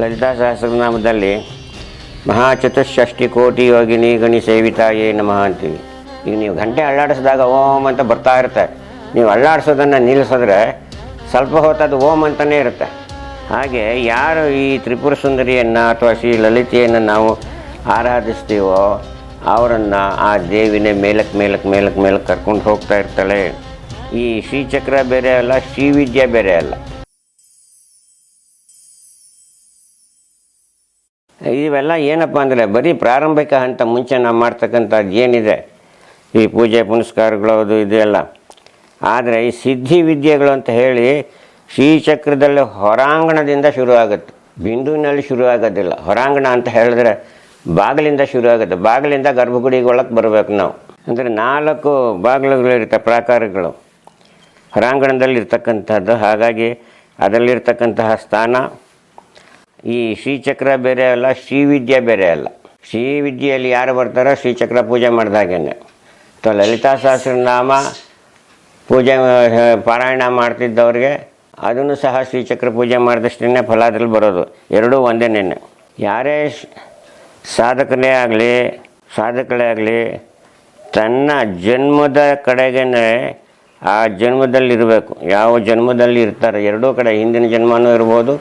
ಲಲಿತಾ ಸಹಸ್ರನಾಮದಲ್ಲಿ ಮಹಾಚತುಷ್ಷಷ್ಟಿ ಕೋಟಿ ಯೋಗಿನಿ ಗಣಿ ಸೇವಿತಾಯೇ ನಮಃ ಅಂತೀವಿ. ಈಗ ನೀವು ಗಂಟೆ ಅಳ್ಳಾಡಿಸಿದಾಗ ಓಂ ಅಂತ ಬರ್ತಾ ಇರುತ್ತೆ. ನೀವು ಅಳ್ಳಾಡಿಸೋದನ್ನು ನಿಲ್ಲಿಸಿದ್ರೆ ಸ್ವಲ್ಪ ಹೊತ್ತದು ಓಂ ಅಂತಲೇ ಇರುತ್ತೆ. ಹಾಗೆ ಯಾರು ಈ ತ್ರಿಪುರ ಸುಂದರಿಯನ್ನು ಅಥವಾ ಶ್ರೀ ಲಲಿತೆಯನ್ನು ನಾವು ಆರಾಧಿಸ್ತೀವೋ ಅವರನ್ನು ಆ ದೇವಿನೇ ಮೇಲಕ್ಕೆ ಮೇಲಕ್ಕೆ ಮೇಲಕ್ಕೆ ಮೇಲಕ್ಕೆ ಕರ್ಕೊಂಡು ಹೋಗ್ತಾ ಇರ್ತಾಳೆ. ಈ ಶ್ರೀಚಕ್ರ ಬೇರೆ ಅಲ್ಲ, ಶ್ರೀವಿದ್ಯೆ ಬೇರೆ ಅಲ್ಲ. ಇವೆಲ್ಲ ಏನಪ್ಪ ಅಂದರೆ ಬರೀ ಪ್ರಾರಂಭಿಕ ಹಂತ ಮುಂಚೆ ನಾವು ಮಾಡ್ತಕ್ಕಂಥದ್ದು ಏನಿದೆ? ಈ ಪೂಜೆ ಪುನಸ್ಕಾರಗಳು ಅದು ಇದೆಲ್ಲ ಆದರೆ ಈ ಸಿದ್ಧಿ ವಿದ್ಯೆಗಳು ಅಂತ ಹೇಳಿ ಶ್ರೀಚಕ್ರದಲ್ಲಿ ಹೊರಾಂಗಣದಿಂದ ಶುರು ಆಗುತ್ತೆ ಬಿಂದುವಿನಲ್ಲಿ ಶುರು ಆಗೋದಿಲ್ಲ ಹೊರಾಂಗಣ ಅಂತ ಹೇಳಿದ್ರೆ ಬಾಗಿಲಿಂದ ಶುರು ಆಗುತ್ತೆ ಬಾಗಿಲಿಂದ ಗರ್ಭಗುಡಿಗೆ ಒಳಗೆ ಬರಬೇಕು ನಾವು. ಅಂದರೆ ನಾಲ್ಕು ಬಾಗಿಲುಗಳಿರುತ್ತೆ, ಪ್ರಾಕಾರಗಳು. ಹೊರಾಂಗಣದಲ್ಲಿ ಇರ್ತಕ್ಕಂಥದ್ದು ಹಾಗಾಗಿ ಅದರಲ್ಲಿರ್ತಕ್ಕಂತಹ ಸ್ಥಾನ ಈ ಶ್ರೀಚಕ್ರ ಬೇರೆ ಅಲ್ಲ, ಶ್ರೀವಿದ್ಯೆ ಬೇರೆ ಅಲ್ಲ. ಶ್ರೀವಿದ್ಯೆಯಲ್ಲಿ ಯಾರು ಬರ್ತಾರೋ ಶ್ರೀಚಕ್ರ ಪೂಜೆ ಮಾಡಿದಾಗೇನೆ. ಅಥವಾ ಲಲಿತಾ ಸಹಸ್ರನಾಮ ಪೂಜೆ ಪಾರಾಯಣ ಮಾಡ್ತಿದ್ದವ್ರಿಗೆ, ಅದನ್ನು ಸಹ ಶ್ರೀಚಕ್ರ ಪೂಜೆ ಮಾಡಿದಷ್ಟೇ ಫಲದಲ್ಲಿ ಬರೋದು. ಎರಡೂ ಒಂದೇನೇ ಯಾರೇ ಸಾಧಕನೇ ಆಗಲಿ, ಸಾಧಕಳೇ ಆಗಲಿ, ತನ್ನ ಜನ್ಮದ ಕಡೆಗೇನೆ ಆ ಜನ್ಮದಲ್ಲಿರಬೇಕು. ಯಾವ ಜನ್ಮದಲ್ಲಿ ಇರ್ತಾರೆ ಎರಡೂ ಕಡೆ ಹಿಂದಿನ ಜನ್ಮನೂ ಇರ್ಬೋದು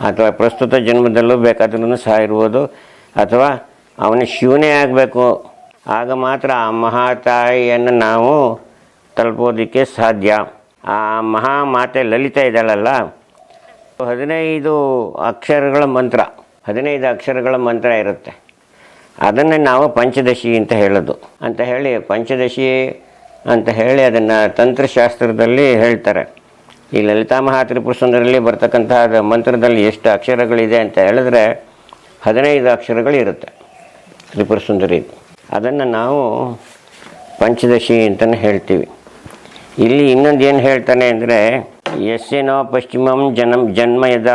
ಅಥವಾ ಪ್ರಸ್ತುತ ಜನ್ಮದಲ್ಲೂ ಬೇಕಾದ್ರೂ ಸಹ ಇರ್ಬೋದು ಅಥವಾ ಅವನು ಶಿವನೇ ಆಗಬೇಕು. ಆಗ ಮಾತ್ರ ಆ ಮಹಾತಾಯಿಯನ್ನು ನಾವು ತಲುಪೋದಕ್ಕೆ ಸಾಧ್ಯ. ಆ ಮಹಾಮಾತೆ ಲಲಿತ ಇದ್ದಾಳಲ್ಲ. ಹದಿನೈದು ಅಕ್ಷರಗಳ ಮಂತ್ರ. ಹದಿನೈದು ಅಕ್ಷರಗಳ ಮಂತ್ರ ಇರುತ್ತೆ. ಅದನ್ನೇ ನಾವು ಪಂಚದಶಿ ಅಂತ ಹೇಳೋದು. ಅಂತ ಹೇಳಿ ಪಂಚದಶಿ ಅಂತ ಹೇಳಿ ಅದನ್ನು ತಂತ್ರಶಾಸ್ತ್ರದಲ್ಲಿ ಹೇಳ್ತಾರೆ. ಈ ಲಲಿತಾ ಮಹಾತ್ರಿಪುರ ಸುಂದರಲ್ಲಿ ಬರ್ತಕ್ಕಂತಹ ಮಂತ್ರದಲ್ಲಿ ಎಷ್ಟು ಅಕ್ಷರಗಳಿದೆ ಅಂತ ಹೇಳಿದ್ರೆ ಹದಿನೈದು ಅಕ್ಷರಗಳು ಇರುತ್ತೆ ತ್ರಿಪುರ ಸುಂದರಿ ಅದನ್ನು ನಾವು ಪಂಚದಶಿ ಅಂತಲೇ ಹೇಳ್ತೀವಿ. ಇಲ್ಲಿ ಇನ್ನೊಂದು ಏನು ಹೇಳ್ತಾನೆ ಅಂದರೆ ಯಸ್ಯನೋ ಪಶ್ಚಿಮಂ ಜನಂ ಜನ್ಮಯದ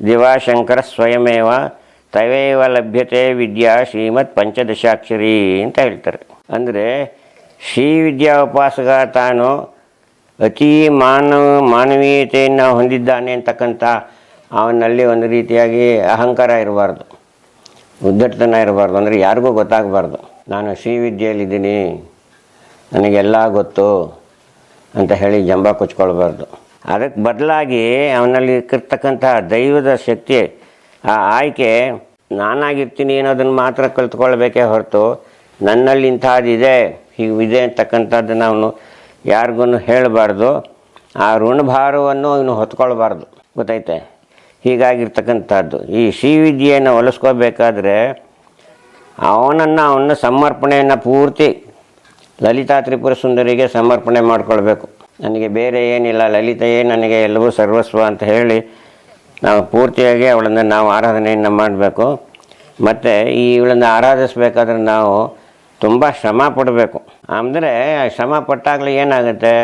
ದಿವಾಶಂಕರ ಸ್ವಯಮೇವ ತವೇವ ಲಭ್ಯತೆ ವಿದ್ಯಾ ಶ್ರೀಮತ್ ಪಂಚದಶಾಕ್ಷರಿ ಅಂತ ಹೇಳ್ತಾರೆ. ಅಂದರೆ ಶ್ರೀ ವಿದ್ಯಾ ಉಪಾಸಕ ತಾನು ಅತಿ ಮಾನವ, ಮಾನವೀಯತೆಯನ್ನು ಹೊಂದಿದ್ದಾನೆ ಅಂತಕ್ಕಂಥ ಅವನಲ್ಲಿ ಒಂದು ರೀತಿಯಾಗಿ ಅಹಂಕಾರ ಇರಬಾರ್ದು. ಉದ್ದಟತನ ಇರಬಾರ್ದು. ಅಂದರೆ ಯಾರಿಗೂ ಗೊತ್ತಾಗಬಾರ್ದು. ನಾನು ಶ್ರೀವಿದ್ಯೆಯಲ್ಲಿದ್ದೀನಿ. ನನಗೆಲ್ಲ ಗೊತ್ತು ಅಂತ ಹೇಳಿ ಜಂಬ ಕೊಚ್ಕೊಳ್ಬಾರ್ದು. ಅದಕ್ಕೆ ಬದಲಾಗಿ ಅವನಲ್ಲಿ ಇರ್ತಕ್ಕಂತಹ ದೈವದ ಶಕ್ತಿ, ಆ ಆಯ್ಕೆ, ನಾನಾಗಿರ್ತೀನಿ ಅನ್ನೋದನ್ನು ಮಾತ್ರ ಕಲ್ತ್ಕೊಳ್ಬೇಕೇ ಹೊರತು ನನ್ನಲ್ಲಿ ಇಂಥದ್ದಿದೆ ಹೀಗಿದೆ ಅಂತಕ್ಕಂಥದ್ದನ್ನು ಅವನು ಯಾರಿಗೂ ಹೇಳಬಾರ್ದು, ಆ ಋಣಭಾರವನ್ನು ಇನ್ನು ಹೊತ್ಕೊಳ್ಬಾರ್ದು. ಗೊತ್ತೈತೆ ಹೀಗಾಗಿರ್ತಕ್ಕಂಥದ್ದು. ಈ ಶ್ರೀವಿದ್ಯೆಯನ್ನು ಹೊಲಿಸ್ಕೋಬೇಕಾದ್ರೆ ಅವನನ್ನು ಅವನ ಸಮರ್ಪಣೆಯನ್ನು ಪೂರ್ತಿ ಲಲಿತಾ ತ್ರಿಪುರ ಸುಂದರಿಗೆ ಸಮರ್ಪಣೆ ಮಾಡಿಕೊಳ್ಬೇಕು. ನನಗೆ ಬೇರೆ ಏನಿಲ್ಲ, ಲಲಿತೆಯೇ ನನಗೆ ಎಲ್ಲವೂ ಸರ್ವಸ್ವ ಅಂತ ಹೇಳಿ ನಾವು ಪೂರ್ತಿಯಾಗಿ ಅವಳನ್ನು ನಾವು ಆರಾಧನೆಯನ್ನು ಮಾಡಬೇಕು. ಮತ್ತು ಈ ಇವಳನ್ನು ಆರಾಧಿಸಬೇಕಾದ್ರೆ ನಾವು ತುಂಬ ಶ್ರಮ ಪಡಬೇಕು. ಅಂದರೆ ಶ್ರಮ ಪಟ್ಟಾಗಲೇ ಏನಾಗುತ್ತೆ?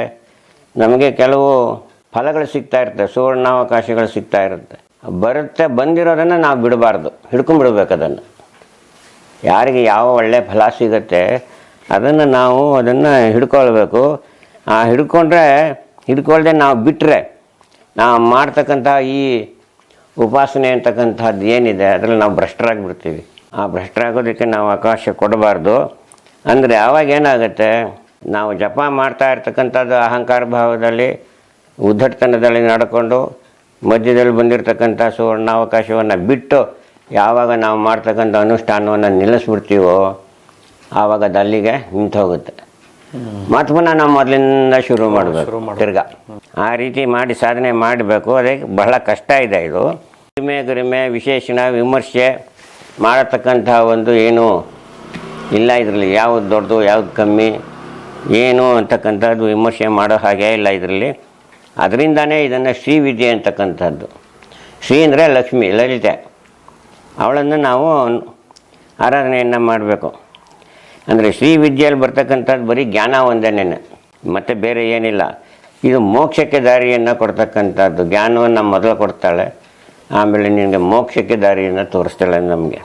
ನಮಗೆ ಕೆಲವು ಫಲಗಳು ಸಿಗ್ತಾ ಇರುತ್ತೆ, ಸುವರ್ಣಾವಕಾಶಗಳು ಸಿಗ್ತಾ ಇರುತ್ತೆ. ಬರುತ್ತೆ, ಬಂದಿರೋದನ್ನು ನಾವು ಬಿಡಬಾರ್ದು. ಹಿಡ್ಕೊಂಡ್ಬಿಡ್ಬೇಕು ಅದನ್ನು. ಯಾರಿಗೆ ಯಾವ ಒಳ್ಳೆಯ ಫಲ ಸಿಗುತ್ತೆ, ಅದನ್ನು ನಾವು ಅದನ್ನು ಹಿಡ್ಕೊಳ್ಬೇಕು. ಆ ಹಿಡ್ಕೊಂಡ್ರೆ ಹಿಡ್ಕೊಳ್ಳದೆ ನಾವು ಬಿಟ್ಟರೆ ನಾವು ಮಾಡ್ತಕ್ಕಂಥ ಈ ಉಪಾಸನೆ ಅಂತಕ್ಕಂಥದ್ದು ಏನಿದೆ, ಅದರಲ್ಲಿ ನಾವು ಭ್ರಷ್ಟರಾಗಿಬಿಡ್ತೀವಿ. ಆ ಭ್ರಷ್ಟರಾಗೋದಕ್ಕೆ ನಾವು ಅವಕಾಶ ಕೊಡಬಾರ್ದು. ಅಂದರೆ ಆವಾಗ ಏನಾಗುತ್ತೆ ನಾವು ಜಪ ಮಾಡ್ತಾ ಇರ್ತಕ್ಕಂಥದ್ದು ಅಹಂಕಾರ ಭಾವದಲ್ಲಿ ಉದ್ದಟತನದಲ್ಲಿ ನಡ್ಕೊಂಡು ಮಧ್ಯದಲ್ಲಿ ಬಂದಿರತಕ್ಕಂಥ ಸುವರ್ಣಾವಕಾಶವನ್ನು ಬಿಟ್ಟು ಯಾವಾಗ ನಾವು ಮಾಡ್ತಕ್ಕಂಥ ಅನುಷ್ಠಾನವನ್ನು ನಿಲ್ಲಿಸ್ಬಿಡ್ತೀವೋ ಆವಾಗ ಅದು ಅಲ್ಲಿಗೆ ನಿಂತು ಹೋಗುತ್ತೆ ಮತ್ತು ಪುನಃ ನಾವು ಮೊದಲಿಂದ ಶುರು ಮಾಡಬೇಕು ತಿರ್ಗ. ಆ ರೀತಿ ಮಾಡಿ ಸಾಧನೆ ಮಾಡಬೇಕು ಅದಕ್ಕೆ ಬಹಳ ಕಷ್ಟ ಇದೆ ಇದು. ಗರಿಮೆ ಗರಿಮೆ ವಿಶೇಷಣ ವಿಮರ್ಶೆ ಮಾಡತಕ್ಕಂಥ ಒಂದು ಏನು ಇಲ್ಲ, ಇದರಲ್ಲಿ ಯಾವ್ದು ದೊಡ್ಡದು, ಯಾವ್ದು ಕಮ್ಮಿ, ಏನು ಅಂತಕ್ಕಂಥದ್ದು ವಿಮರ್ಶೆ ಮಾಡೋ ಹಾಗೆ ಇಲ್ಲ ಇದರಲ್ಲಿ. ಅದರಿಂದನೇ ಇದನ್ನು ಶ್ರೀವಿದ್ಯೆ ಅಂತಕ್ಕಂಥದ್ದು. ಶ್ರೀ ಅಂದರೆ ಲಕ್ಷ್ಮಿ, ಲಲಿತೆ. ಅವಳನ್ನು ನಾವು ಆರಾಧನೆಯನ್ನು ಮಾಡಬೇಕು. ಅಂದರೆ ಶ್ರೀ ವಿದ್ಯೆಯಲ್ಲಿ ಬರ್ತಕ್ಕಂಥದ್ದು ಬರೀ ಜ್ಞಾನ ಒಂದೇನೆ ಮತ್ತು ಬೇರೆ ಏನಿಲ್ಲ. ಇದು ಮೋಕ್ಷಕ್ಕೆ ದಾರಿಯನ್ನು ಕೊಡ್ತಕ್ಕಂಥದ್ದು. ಜ್ಞಾನವನ್ನು ಮೊದಲು ಕೊಡ್ತಾಳೆ. ಆಮೇಲೆ ನಿನಗೆ ಮೋಕ್ಷಕ್ಕೆ ದಾರಿಯನ್ನು ತೋರಿಸ್ತಾಳೆ ನಮಗೆ.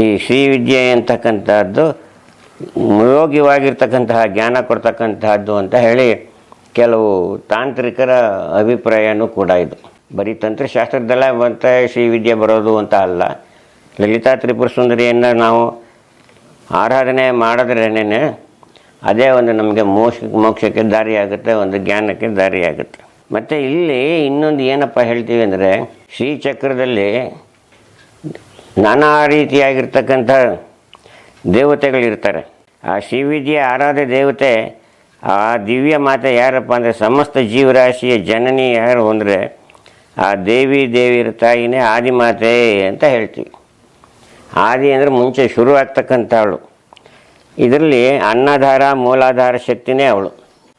ಈ ಶ್ರೀವಿದ್ಯೆ ಅಂತಕ್ಕಂಥದ್ದು ಯೋಗ್ಯವಾಗಿರ್ತಕ್ಕಂತಹ ಜ್ಞಾನ ಕೊಡ್ತಕ್ಕಂತಹದ್ದು ಅಂತ ಹೇಳಿ ಕೆಲವು ತಾಂತ್ರಿಕರ ಅಭಿಪ್ರಾಯನೂ ಕೂಡ ಇದು. ಬರೀ ತಂತ್ರಶಾಸ್ತ್ರದಲ್ಲೇ ಬಂತ ಶ್ರೀವಿದ್ಯೆ ಬರೋದು ಅಂತ ಅಲ್ಲ. ಲಲಿತಾ ತ್ರಿಪುರ ಸುಂದರಿಯನ್ನು ನಾವು ಆರಾಧನೆ ಮಾಡಿದ್ರೇನೇ ಅದೇ ಒಂದು ನಮಗೆ ಮೋಕ್ಷ, ಮೋಕ್ಷಕ್ಕೆ ದಾರಿಯಾಗುತ್ತೆ, ಒಂದು ಜ್ಞಾನಕ್ಕೆ ದಾರಿಯಾಗುತ್ತೆ. ಮತ್ತು ಇಲ್ಲಿ ಇನ್ನೊಂದು ಏನಪ್ಪ ಹೇಳ್ತೀವಿ ಅಂದರೆ ಶ್ರೀಚಕ್ರದಲ್ಲಿ ನಾನಾ ರೀತಿಯಾಗಿರ್ತಕ್ಕಂಥ ದೇವತೆಗಳಿರ್ತಾರೆ. ಆ ಶ್ರೀವಿದ್ಯೆ ಆರಾಧ್ಯ ದೇವತೆ, ಆ ದಿವ್ಯ ಮಾತೆ ಯಾರಪ್ಪ ಅಂದರೆ ಸಮಸ್ತ ಜೀವರಾಶಿಯ ಜನನಿ ಯಾರು ಅಂದರೆ ಆ ದೇವಿ ದೇವಿಯರ ತಾಯಿನೇ ಆದಿಮಾತೆ ಅಂತ ಹೇಳ್ತೀವಿ. ಆದಿ ಅಂದರೆ ಮುಂಚೆ ಶುರು ಆಗ್ತಕ್ಕಂಥವಳು ಇದರಲ್ಲಿ ಅನ್ನಧಾರ, ಮೂಲಾಧಾರ ಶಕ್ತಿನೇ ಅವಳು.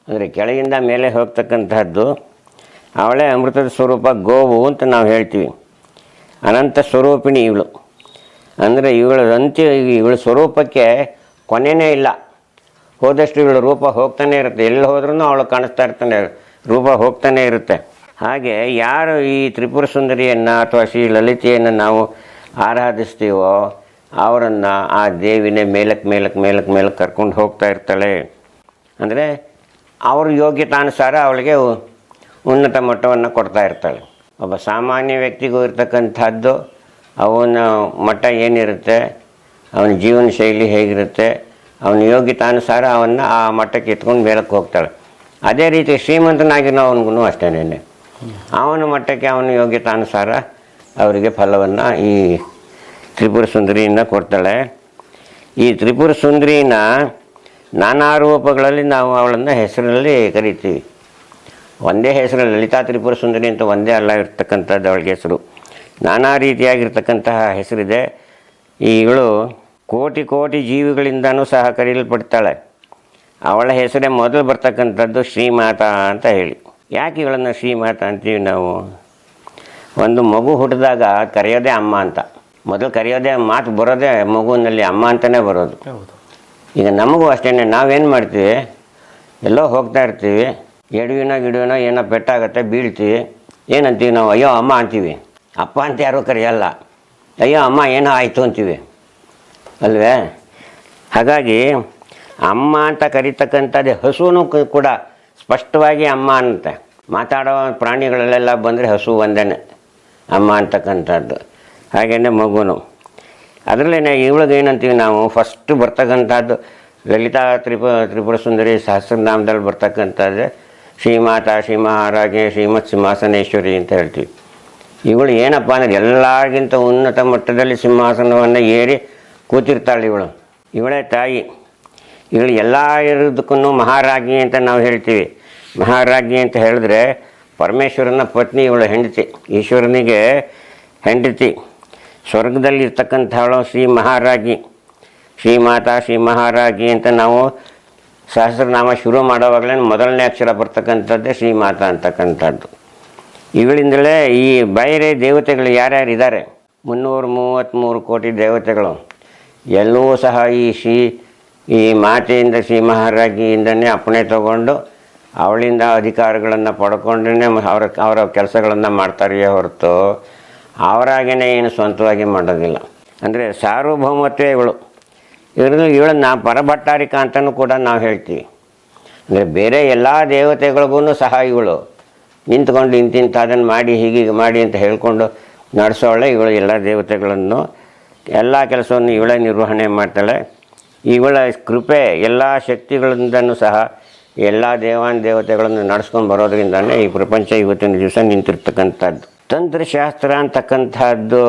ಅಂದರೆ ಕೆಳಗಿಂದ ಮೇಲೆ ಹೋಗ್ತಕ್ಕಂಥದ್ದು ಅವಳೇ ಅಮೃತದ ಸ್ವರೂಪ ಗೋವು ಅಂತ ನಾವು ಹೇಳ್ತೀವಿ. ಅನಂತ ಸ್ವರೂಪಿಣಿ ಇವಳು. ಅಂದರೆ ಇವಳ ಅಂತ್ಯ ಇವಳ ಸ್ವರೂಪಕ್ಕೆ ಕೊನೆಯೇ ಇಲ್ಲ. ಹೋದಷ್ಟು ಇವಳ ರೂಪ ಹೋಗ್ತಾನೆ ಇರುತ್ತೆ. ಎಲ್ಲಿ ಹೋದ್ರೂ ಅವಳು ಕಾಣಿಸ್ತಾ ಇರ್ತಾನೆ, ರೂಪ ಹೋಗ್ತಾನೆ ಇರುತ್ತೆ. ಹಾಗೆ ಯಾರು ಈ ತ್ರಿಪುರ ಸುಂದರಿಯನ್ನು ಅಥವಾ ಶ್ರೀ ಲಲಿತೆಯನ್ನು ನಾವು ಆರಾಧಿಸ್ತೀವೋ ಅವರನ್ನು ಆ ದೇವಿನೇ ಮೇಲಕ್ಕೆ ಮೇಲಕ್ಕೆ ಮೇಲಕ್ಕೆ ಮೇಲಕ್ಕೆ ಕರ್ಕೊಂಡು ಹೋಗ್ತಾ ಇರ್ತಾಳೆ. ಅಂದರೆ ಅವ್ರ ಯೋಗ್ಯತಾನುಸಾರ ಅವಳಿಗೆ ಉನ್ನತ ಮಟ್ಟವನ್ನು ಕೊಡ್ತಾ ಇರ್ತಾಳೆ. ಒಬ್ಬ ಸಾಮಾನ್ಯ ವ್ಯಕ್ತಿಗೂ ಇರ್ತಕ್ಕಂಥದ್ದು ಅವನ ಮಟ್ಟ ಏನಿರುತ್ತೆ, ಅವನ ಜೀವನ ಶೈಲಿ ಹೇಗಿರುತ್ತೆ, ಅವನ ಯೋಗ್ಯತಾನುಸಾರ ಅವನ್ನ ಆ ಮಟ್ಟಕ್ಕೆ ಎತ್ಕೊಂಡು ಮೇಲಕ್ಕೆ ಹೋಗ್ತಾಳೆ. ಅದೇ ರೀತಿ ಶ್ರೀಮಂತನಾಗಿರೋ ಅವನಿಗೂ ಅಷ್ಟೇನೆ ಅವನ ಮಟ್ಟಕ್ಕೆ ಅವನ ಯೋಗ್ಯತಾನುಸಾರ ಅವರಿಗೆ ಫಲವನ್ನು ಈ ತ್ರಿಪುರ ಸುಂದರಿಯಿಂದ ಕೊಡ್ತಾಳೆ. ಈ ತ್ರಿಪುರ ಸುಂದರಿನ ನಾನಾ ರೂಪಗಳಲ್ಲಿ ನಾವು ಅವಳನ್ನು ಹೆಸರಲ್ಲಿ ಕರಿತೀವಿ. ಒಂದೇ ಹೆಸರು ಲಲಿತಾ ತ್ರಿಪುರ ಸುಂದರಿ ಅಂತ ಒಂದೇ ಅಲ್ಲ ಇರ್ತಕ್ಕಂಥದ್ದು ಅವಳಿಗೆ ಹೆಸರು. ನಾನಾ ರೀತಿಯಾಗಿರ್ತಕ್ಕಂತಹ ಹೆಸರಿದೆ. ಈಗಳು ಕೋಟಿ ಕೋಟಿ ಜೀವಿಗಳಿಂದನೂ ಸಹ ಕರೆಯಲ್ಪಡ್ತಾಳೆ. ಅವಳ ಹೆಸರೇ ಮೊದಲು ಬರ್ತಕ್ಕಂಥದ್ದು ಶ್ರೀಮಾತಾ ಅಂತ ಹೇಳಿ. ಯಾಕೆ ಇವಳನ್ನು ಶ್ರೀಮಾತಾ ಅಂತೀವಿ ನಾವು? ಒಂದು ಮಗು ಹುಟ್ಟಿದಾಗ ಕರೆಯೋದೇ ಅಮ್ಮ ಅಂತ. ಮೊದಲು ಕರೆಯೋದೇ ಮಾತು ಬರೋದೇ ಮಗುವಿನಲ್ಲಿ ಅಮ್ಮ ಅಂತಲೇ ಬರೋದು. ಈಗ ನಮಗೂ ಅಷ್ಟೇ ನಾವೇನು ಮಾಡ್ತೀವಿ? ಎಲ್ಲೋ ಹೋಗ್ತಾ ಇರ್ತೀವಿ. ಎಡವಿನೋ ಗಿಡವಿನೋ ಏನೋ ಪೆಟ್ಟಾಗತ್ತೆ, ಬೀಳ್ತೀವಿ. ಏನಂತೀವಿ ನಾವು? ಅಯ್ಯೋ, ಅಮ್ಮ ಅಂತೀವಿ. ಅಪ್ಪ ಅಂತ ಯಾರೂ ಕರೆಯಲ್ಲ. ಅಯ್ಯೋ, ಅಮ್ಮ, ಏನೋ ಆಯಿತು ಅಂತೀವಿ. ಅಲ್ವೇ? ಹಾಗಾಗಿ, ಅಮ್ಮ ಅಂತ ಕರಿತಕ್ಕಂಥದ್ದು ಹಸುವೂ ಕೂಡ ಸ್ಪಷ್ಟವಾಗಿ ಅಮ್ಮ ಅಂತೆ. ಮಾತಾಡೋ ಪ್ರಾಣಿಗಳಲ್ಲೆಲ್ಲ ಬಂದರೆ ಹಸು ಒಂದೇ ಅಮ್ಮ ಅಂತಕ್ಕಂಥದ್ದು. ಹಾಗೇನೆ ಮಗುನು. ಅದರಲ್ಲೇ ಇವಳಿಗೆ ಏನಂತೀವಿ ನಾವು? ಫಸ್ಟ್ ಬರ್ತಕ್ಕಂಥದ್ದು ಲಲಿತಾ ತ್ರಿಪು ತ್ರಿಪುರ ಸುಂದರಿ ಸಹಸ್ರನಾಮದಲ್ಲಿ ಬರ್ತಕ್ಕಂಥದ್ದೇ ಶ್ರೀಮಾತಾ, ಶ್ರೀಮಹಾರಾಜೆ ಶ್ರೀಮತ್ ಸಿಂಹಾಸನೇಶ್ವರಿ ಅಂತ ಹೇಳ್ತೀವಿ. ಇವಳು ಏನಪ್ಪ ಅಂದರೆ ಎಲ್ಲರಿಗಿಂತ ಉನ್ನತ ಮಟ್ಟದಲ್ಲಿ ಸಿಂಹಾಸನವನ್ನು ಏರಿ ಕೂತಿರ್ತಾಳೆ ಇವಳು. ಇವಳೇ ತಾಯಿ. ಇವಳು ಎಲ್ಲ ಇರೋದಕ್ಕೂ ಮಹಾರಾಜ್ಞಿ ಅಂತ ನಾವು ಹೇಳ್ತೀವಿ. ಮಹಾರಾಜ್ಞಿ ಅಂತ ಹೇಳಿದ್ರೆ ಪರಮೇಶ್ವರನ ಪತ್ನಿ ಇವಳು ಹೆಂಡತಿ. ಈಶ್ವರನಿಗೆ ಹೆಂಡತಿ. ಸ್ವರ್ಗದಲ್ಲಿ ಇರ್ತಕ್ಕಂಥವಳು ಶ್ರೀ ಮಹಾರಾಜ್ಞಿ. ಶ್ರೀಮಾತಾ ಶ್ರೀ ಮಹಾರಾಜ್ಞಿ ಅಂತ ನಾವು ಸಹಸ್ರನಾಮ ಶುರು ಮಾಡೋವಾಗಲೇ ಮೊದಲನೇ ಅಕ್ಷರ ಬರ್ತಕ್ಕಂಥದ್ದೇ ಶ್ರೀ ಮಾತಾ ಅಂತಕ್ಕಂಥದ್ದು. ಇವುಗಳಿಂದಲೇ ಈ ಬೇರೆ ದೇವತೆಗಳು ಯಾರ್ಯಾರು ಇದ್ದಾರೆ? ಮುನ್ನೂರು ಮೂವತ್ತ್ಮೂರು ಕೋಟಿ ದೇವತೆಗಳು. ಎಲ್ಲವೂ ಸಹ ಈ ಶ್ರೀ, ಈ ಮಾತೆಯಿಂದ ಶ್ರೀ ಮಹಾರಾಜ್ಞಿಯಿಂದನೇ ಅಪ್ಪಣೆ ತಗೊಂಡು ಅವಳಿಂದ ಅಧಿಕಾರಗಳನ್ನು ಪಡ್ಕೊಂಡೇ ಅವರ ಅವರ ಕೆಲಸಗಳನ್ನು ಮಾಡ್ತಾರೆಯೇ ಹೊರತು ಅವರಾಗೇನೆ ಏನು ಸ್ವಂತವಾಗಿ ಮಾಡೋದಿಲ್ಲ. ಅಂದರೆ ಸಾರ್ವಭೌಮತ್ವೇ ಇವಳು. ಇವ್ರನ್ನ ನಾ ಪರಭಟ್ಟಾರಿಕ ಅಂತಲೂ ಕೂಡ ನಾವು ಹೇಳ್ತೀವಿ. ಅಂದರೆ ಬೇರೆ ಎಲ್ಲ ದೇವತೆಗಳಿಗೂ ಸಹ ಇವಳು ನಿಂತ್ಕೊಂಡು ಇಂತಿಂತ ಅದನ್ನು ಮಾಡಿ ಹೀಗೀಗೆ ಮಾಡಿ ಅಂತ ಹೇಳಿಕೊಂಡು ನಡೆಸೋಳೆ ಇವಳು ಎಲ್ಲ ದೇವತೆಗಳನ್ನು. ಎಲ್ಲ ಕೆಲಸವನ್ನು ಇವಳೇ ನಿರ್ವಹಣೆ ಮಾಡ್ತಾಳೆ. ಇವಳ ಕೃಪೆ ಎಲ್ಲ ಶಕ್ತಿಗಳಿಂದನೂ ಸಹ ಎಲ್ಲ ದೇವಾನ್ ದೇವತೆಗಳನ್ನು ನಡೆಸ್ಕೊಂಡು ಬರೋದ್ರಿಂದಲೇ ಈ ಪ್ರಪಂಚ ಇವತ್ತಿನ ದಿವಸ ನಿಂತಿರ್ತಕ್ಕಂಥದ್ದು. ತಂತ್ರಶಾಸ್ತ್ರ ಅಂತಕ್ಕಂಥದ್ದು,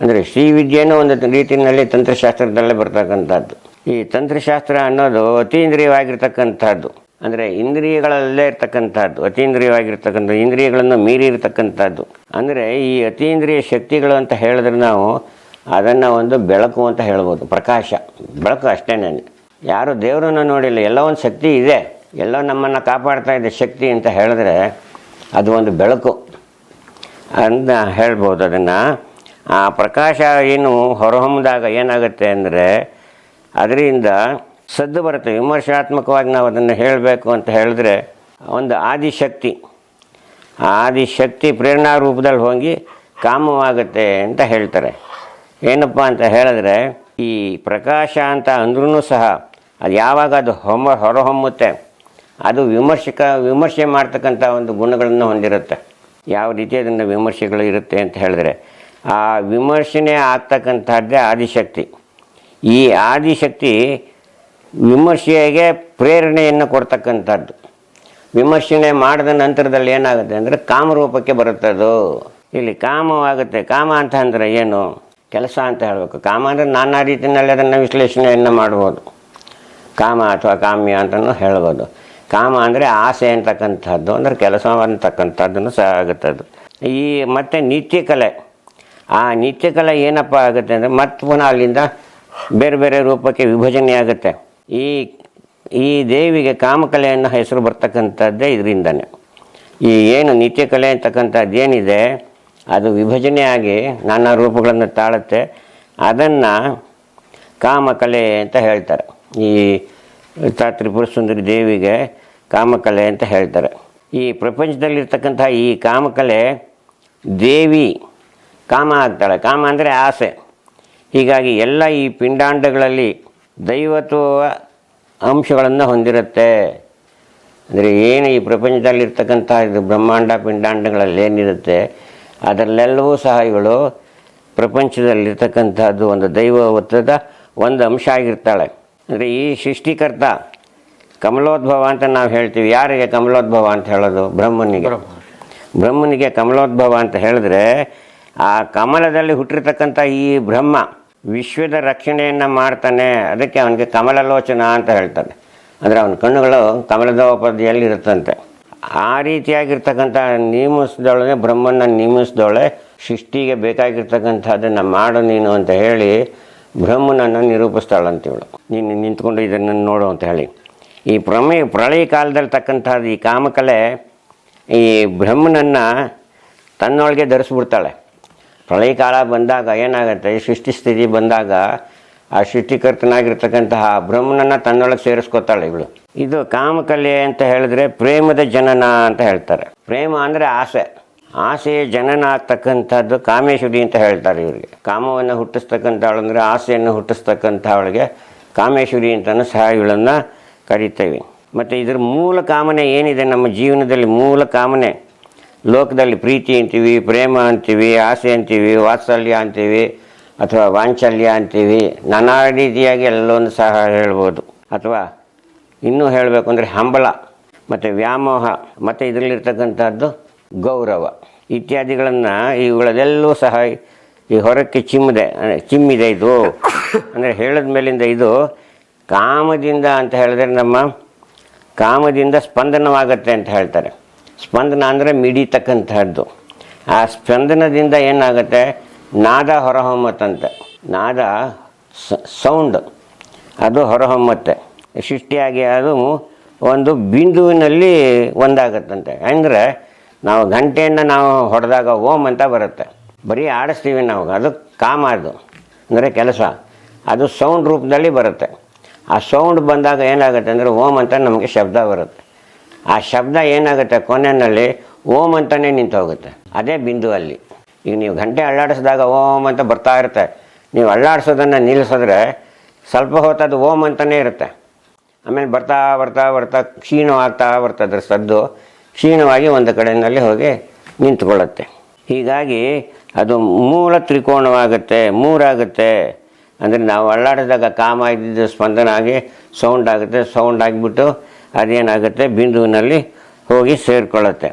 ಅಂದರೆ ಶ್ರೀವಿದ್ಯೆನೂ ಒಂದು ರೀತಿಯಲ್ಲಿ ತಂತ್ರಶಾಸ್ತ್ರದಲ್ಲೇ ಬರ್ತಕ್ಕಂಥದ್ದು. ಈ ತಂತ್ರಶಾಸ್ತ್ರ ಅನ್ನೋದು ಅತೀಂದ್ರಿಯವಾಗಿರ್ತಕ್ಕಂಥದ್ದು. ಅಂದರೆ ಇಂದ್ರಿಯಗಳಲ್ಲೇ ಇರ್ತಕ್ಕಂಥದ್ದು, ಅತೀಂದ್ರಿಯವಾಗಿರ್ತಕ್ಕಂಥ ಇಂದ್ರಿಯಗಳನ್ನು ಮೀರಿ ಇರತಕ್ಕಂಥದ್ದು. ಅಂದರೆ ಈ ಅತೀಂದ್ರಿಯ ಶಕ್ತಿಗಳು ಅಂತ ಹೇಳಿದ್ರೆ ನಾವು ಅದನ್ನು ಒಂದು ಬೆಳಕು ಅಂತ ಹೇಳ್ಬೋದು, ಪ್ರಕಾಶ. ಬೆಳಕು ಅಷ್ಟೇನೆ ಯಾರು ದೇವರನ್ನು ನೋಡಿಲ್ಲ, ಎಲ್ಲ ಒಂದು ಶಕ್ತಿ ಇದೆ. ಎಲ್ಲೋ ನಮ್ಮನ್ನು ಕಾಪಾಡ್ತಾ ಇದೆ ಶಕ್ತಿ ಅಂತ ಹೇಳಿದ್ರೆ ಅದು ಒಂದು ಬೆಳಕು ಅಂತ ಹೇಳ್ಬೋದು ಅದನ್ನು. ಆ ಪ್ರಕಾಶ ಏನು ಹೊರಹೊಮ್ಮಿದಾಗ ಏನಾಗುತ್ತೆ ಅಂದರೆ, ಅದರಿಂದ ಸದ್ದು ಬರುತ್ತೆ, ವಿಮರ್ಶಾತ್ಮಕವಾಗಿ ನಾವು ಅದನ್ನು ಹೇಳಬೇಕು ಅಂತ ಹೇಳಿದ್ರೆ ಒಂದು ಆದಿಶಕ್ತಿ ಆದಿಶಕ್ತಿ ಪ್ರೇರಣಾ ರೂಪದಲ್ಲಿ ಹೋಗಿ ಕಾಮವಾಗುತ್ತೆ ಅಂತ ಹೇಳ್ತಾರೆ. ಏನಪ್ಪ ಅಂತ ಹೇಳಿದ್ರೆ, ಈ ಪ್ರಕಾಶ ಅಂತ ಅಂದ್ರೂ ಸಹ ಅದು ಯಾವಾಗ ಅದು ಹೊಮ್ಮ ಹೊರಹೊಮ್ಮುತ್ತೆ, ಅದು ವಿಮರ್ಶಕ, ವಿಮರ್ಶೆ ಮಾಡ್ತಕ್ಕಂಥ ಒಂದು ಗುಣಗಳನ್ನು ಹೊಂದಿರುತ್ತೆ. ಯಾವ ರೀತಿ ಅದನ್ನು ವಿಮರ್ಶೆಗಳು ಇರುತ್ತೆ ಅಂತ ಹೇಳಿದ್ರೆ, ಆ ವಿಮರ್ಶನೆ ಆಗ್ತಕ್ಕಂಥದ್ದೇ ಆದಿಶಕ್ತಿ. ಈ ಆದಿಶಕ್ತಿ ವಿಮರ್ಶೆಗೆ ಪ್ರೇರಣೆಯನ್ನು ಕೊಡ್ತಕ್ಕಂಥದ್ದು. ವಿಮರ್ಶನೆ ಮಾಡಿದ ನಂತರದಲ್ಲಿ ಏನಾಗುತ್ತೆ ಅಂದರೆ ಕಾಮರೂಪಕ್ಕೆ ಬರುತ್ತದು ಇಲ್ಲಿ ಕಾಮವಾಗುತ್ತೆ. ಕಾಮ ಅಂತ ಅಂದರೆ ಏನು? ಕೆಲಸ ಅಂತ ಹೇಳಬೇಕು. ಕಾಮ ಅಂದರೆ ನಾನಾ ರೀತಿಯಲ್ಲಿ ಅದನ್ನು ವಿಶ್ಲೇಷಣೆಯನ್ನು ಮಾಡ್ಬೋದು. ಕಾಮ ಅಥವಾ ಕಾಮ್ಯ ಅಂತಲೂ ಹೇಳ್ಬೋದು. ಕಾಮ ಅಂದರೆ ಆಸೆ ಅಂತಕ್ಕಂಥದ್ದು, ಅಂದರೆ ಕೆಲಸ ಅಂತಕ್ಕಂಥದ್ದನ್ನು ಸಹ ಆಗುತ್ತೆ ಅದು. ಈ ಮತ್ತು ನಿತ್ಯ ಕಲೆ ಆ ನಿತ್ಯ ಕಲೆ ಏನಪ್ಪ ಆಗುತ್ತೆ ಅಂದರೆ ಮತ್ತೆ ಪುನಃ ಅಲ್ಲಿಂದ ಬೇರೆ ಬೇರೆ ರೂಪಕ್ಕೆ ವಿಭಜನೆ ಆಗುತ್ತೆ. ಈ ಈ ದೇವಿಗೆ ಕಾಮಕಲೆಯನ್ನು ಹೆಸರು ಬರ್ತಕ್ಕಂಥದ್ದೇ ಇದರಿಂದನೇ. ಈ ಏನು ನಿತ್ಯ ಕಲೆ ಅಂತಕ್ಕಂಥದ್ದು ಏನಿದೆ ಅದು ವಿಭಜನೆ ಆಗಿ ನಾನಾ ರೂಪಗಳನ್ನು ತಾಳುತ್ತೆ. ಅದನ್ನು ಕಾಮಕಲೆ ಅಂತ ಹೇಳ್ತಾರೆ. ಈ ತ್ರಿಪುರ ಸುಂದರಿ ದೇವಿಗೆ ಕಾಮಕಲೆ ಅಂತ ಹೇಳ್ತಾರೆ. ಈ ಪ್ರಪಂಚದಲ್ಲಿರ್ತಕ್ಕಂಥ ಈ ಕಾಮಕಲೆ ದೇವಿ, ಕಾಮ ಆಗ್ತಾಳೆ. ಕಾಮ ಅಂದರೆ ಆಸೆ. ಹೀಗಾಗಿ ಎಲ್ಲ ಈ ಪಿಂಡಾಂಡಗಳಲ್ಲಿ ದೈವತ್ವ ಅಂಶಗಳನ್ನು ಹೊಂದಿರುತ್ತೆ. ಅಂದರೆ ಏನು ಈ ಪ್ರಪಂಚದಲ್ಲಿರ್ತಕ್ಕಂಥ ಇದು ಬ್ರಹ್ಮಾಂಡ ಪಿಂಡಾಂಡಗಳಲ್ಲಿ ಏನಿರುತ್ತೆ, ಅದರಲ್ಲೆಲ್ಲವೂ ಸಹ ಇವಳು ಪ್ರಪಂಚದಲ್ಲಿರ್ತಕ್ಕಂಥದ್ದು ಒಂದು ದೈವತ್ವದ ಒಂದು ಅಂಶ ಆಗಿರ್ತಾಳೆ. ಅಂದರೆ ಈ ಸೃಷ್ಟಿಕರ್ತ ಕಮಲೋದ್ಭವ ಅಂತ ನಾವು ಹೇಳ್ತೀವಿ. ಯಾರಿಗೆ ಕಮಲೋದ್ಭವ ಅಂತ ಹೇಳೋದು? ಬ್ರಹ್ಮನಿಗೆ. ಬ್ರಹ್ಮನಿಗೆ ಕಮಲೋದ್ಭವ ಅಂತ ಹೇಳಿದ್ರೆ ಆ ಕಮಲದಲ್ಲಿ ಹುಟ್ಟಿರ್ತಕ್ಕಂಥ ಈ ಬ್ರಹ್ಮ ವಿಶ್ವದ ರಕ್ಷಣೆಯನ್ನು ಮಾಡ್ತಾನೆ, ಅದಕ್ಕೆ ಅವನಿಗೆ ಕಮಲಲೋಚನ ಅಂತ ಹೇಳ್ತಾನೆ. ಅಂದರೆ ಅವನ ಕಣ್ಣುಗಳು ಕಮಲದ ಉಪಾಧಿಯಲ್ಲಿ ಇರುತ್ತಂತೆ ಆ ರೀತಿಯಾಗಿರ್ತಕ್ಕಂಥ ನೇಮಿಸಿದೊಳಗೆ, ಬ್ರಹ್ಮನ ನೇಮಿಸಿದೊಳೆ ಸೃಷ್ಟಿಗೆ ಬೇಕಾಗಿರ್ತಕ್ಕಂಥದ್ದನ್ನು ಮಾಡು ನೀನು ಅಂತ ಹೇಳಿ ಬ್ರಹ್ಮನನ್ನು ನಿರೂಪಿಸ್ತಾಳಂತೇಳು ನೀನು ನಿಂತ್ಕೊಂಡು ಇದನ್ನು ನೋಡು ಅಂತ ಹೇಳಿ. ಈ ಪ್ರಮೇ, ಪ್ರಳಯ ಕಾಲದಲ್ಲಿ ತಕ್ಕಂಥದ್ದು ಈ ಕಾಮಕಲೆ ಈ ಬ್ರಹ್ಮನನ್ನು ತನ್ನೊಳಗೆ ಧರಿಸ್ಬಿಡ್ತಾಳೆ. ಪ್ರಳಯ ಕಾಲ ಬಂದಾಗ ಏನಾಗುತ್ತೆ? ಸೃಷ್ಟಿ ಸ್ಥಿತಿ ಬಂದಾಗ ಆ ಸೃಷ್ಟಿಕರ್ತನಾಗಿರ್ತಕ್ಕಂತಹ ಬ್ರಹ್ಮನನ್ನು ತನ್ನೊಳಗೆ ಸೇರಿಸ್ಕೊತಾಳೆ ಇವಳು. ಇದು ಕಾಮಕಲೆ ಅಂತ ಹೇಳಿದ್ರೆ ಪ್ರೇಮದ ಜನನ ಅಂತ ಹೇಳ್ತಾರೆ. ಪ್ರೇಮ ಅಂದರೆ ಆಸೆ. ಆಸೆಯ ಜನನ ಆಗ್ತಕ್ಕಂಥದ್ದು ಕಾಮೇಶ್ವರಿ ಅಂತ ಹೇಳ್ತಾರೆ ಇವರಿಗೆ. ಕಾಮವನ್ನು ಹುಟ್ಟಿಸ್ತಕ್ಕಂಥವಳು ಅಂದರೆ ಆಸೆಯನ್ನು ಹುಟ್ಟಿಸ್ತಕ್ಕಂಥವಳಿಗೆ ಕಾಮೇಶ್ವರಿ ಅಂತಲೂ ಸಹ ಇವಳನ್ನು ಕರಿತೇವೆ. ಮತ್ತು ಇದ್ರ ಮೂಲ ಕಾಮನೆ ಏನಿದೆ? ನಮ್ಮ ಜೀವನದಲ್ಲಿ ಮೂಲ ಕಾಮನೆ. ಲೋಕದಲ್ಲಿ ಪ್ರೀತಿ ಅಂತೀವಿ, ಪ್ರೇಮ ಅಂತೀವಿ, ಆಸೆ ಅಂತೀವಿ, ವಾತ್ಸಲ್ಯ ಅಂತೀವಿ, ಅಥವಾ ವಾಂಚಲ್ಯ ಅಂತೀವಿ, ನಾನಾ ರೀತಿಯಾಗಿ ಎಲ್ಲವನ್ನು ಸಹ ಹೇಳ್ಬೋದು. ಅಥವಾ ಇನ್ನೂ ಹೇಳಬೇಕು ಅಂದರೆ ಹಂಬಲ, ಮತ್ತು ವ್ಯಾಮೋಹ, ಮತ್ತು ಇದರಲ್ಲಿರ್ತಕ್ಕಂಥದ್ದು ಗೌರವ ಇತ್ಯಾದಿಗಳನ್ನು ಇವುಗಳದೆಲ್ಲವೂ ಸಹ ಈ ಹೊರಕ್ಕೆ ಚಿಮ್ಮದೆ ಚಿಮ್ಮಿದೆ ಇದು. ಅಂದರೆ ಹೇಳಿದ ಮೇಲಿಂದ ಇದು ಕಾಮದಿಂದ ಅಂತ ಹೇಳಿದ್ರೆ ನಮ್ಮ ಕಾಮದಿಂದ ಸ್ಪಂದನವಾಗತ್ತೆ ಅಂತ ಹೇಳ್ತಾರೆ. ಸ್ಪಂದನ ಅಂದರೆ ಮಿಡಿತಕ್ಕಂಥದ್ದು ಆ ಸ್ಪಂದನದಿಂದ ಏನಾಗುತ್ತೆ? ನಾದ ಹೊರಹೊಮ್ಮತ್ತಂತೆ. ನಾದ ಸೌಂಡ್. ಅದು ಹೊರಹೊಮ್ಮತ್ತೆ. ಸೃಷ್ಟಿಯಾಗಿ ಅದು ಒಂದು ಬಿಂದುವಿನಲ್ಲಿ ಒಂದಾಗತ್ತಂತೆ. ಅಂದರೆ ನಾವು ಗಂಟೆಯನ್ನು ನಾವು ಹೊಡೆದಾಗ ಓಮ್ ಅಂತ ಬರುತ್ತೆ. ಬರೀ ಆಡಿಸ್ತೀವಿ ನಾವು. ಅದು ಕಾಮ ಅದು. ಅಂದರೆ ಕೆಲಸ. ಅದು ಸೌಂಡ್ ರೂಪದಲ್ಲಿ ಬರುತ್ತೆ. ಆ ಸೌಂಡ್ ಬಂದಾಗ ಏನಾಗುತ್ತೆ ಅಂದರೆ ಓಮ್ ಅಂತ ನಮಗೆ ಶಬ್ದ ಬರುತ್ತೆ. ಆ ಶಬ್ದ ಏನಾಗುತ್ತೆ? ಕೊನೆಯಲ್ಲಿ ಓಂ ಅಂತಲೇ ನಿಂತು ಹೋಗುತ್ತೆ ಅದೇ ಬಿಂದು ಅಲ್ಲಿ ಈಗ ನೀವು ಗಂಟೆ ಅಳ್ಳಾಡಿಸಿದಾಗ ಓಂ ಅಂತ ಬರ್ತಾ ಇರುತ್ತೆ. ನೀವು ಅಳ್ಳಾಡಿಸೋದನ್ನು ನಿಲ್ಲಿಸಿದ್ರೆ ಸ್ವಲ್ಪ ಹೊತ್ತದು ಓಂ ಅಂತಲೇ ಇರುತ್ತೆ. ಆಮೇಲೆ ಬರ್ತಾ ಬರ್ತಾ ಬರ್ತಾ ಕ್ಷೀಣವಾಗ್ತಾ ಬರ್ತದ್ರ ಸದ್ದು. ಕ್ಷೀಣವಾಗಿ ಒಂದು ಕಡೆಯಲ್ಲಿ ಹೋಗಿ ನಿಂತ್ಕೊಳ್ಳುತ್ತೆ. ಹೀಗಾಗಿ ಅದು ಮೂಲ ತ್ರಿಕೋಣವಾಗುತ್ತೆ ಮೂರಾಗುತ್ತೆ. ಅಂದರೆ ನಾವು ಅಳ್ಳಾಡಿದಾಗ ಕಾಮ ಇದ್ದಿದ್ದು ಸ್ಪಂದನ ಆಗಿ ಸೌಂಡ್ ಆಗುತ್ತೆ ಸೌಂಡ್ ಆಗಿಬಿಟ್ಟು ಅದೇನಾಗುತ್ತೆ? ಬಿಂದುವಿನಲ್ಲಿ ಹೋಗಿ ಸೇರಿಕೊಳ್ಳುತ್ತೆ.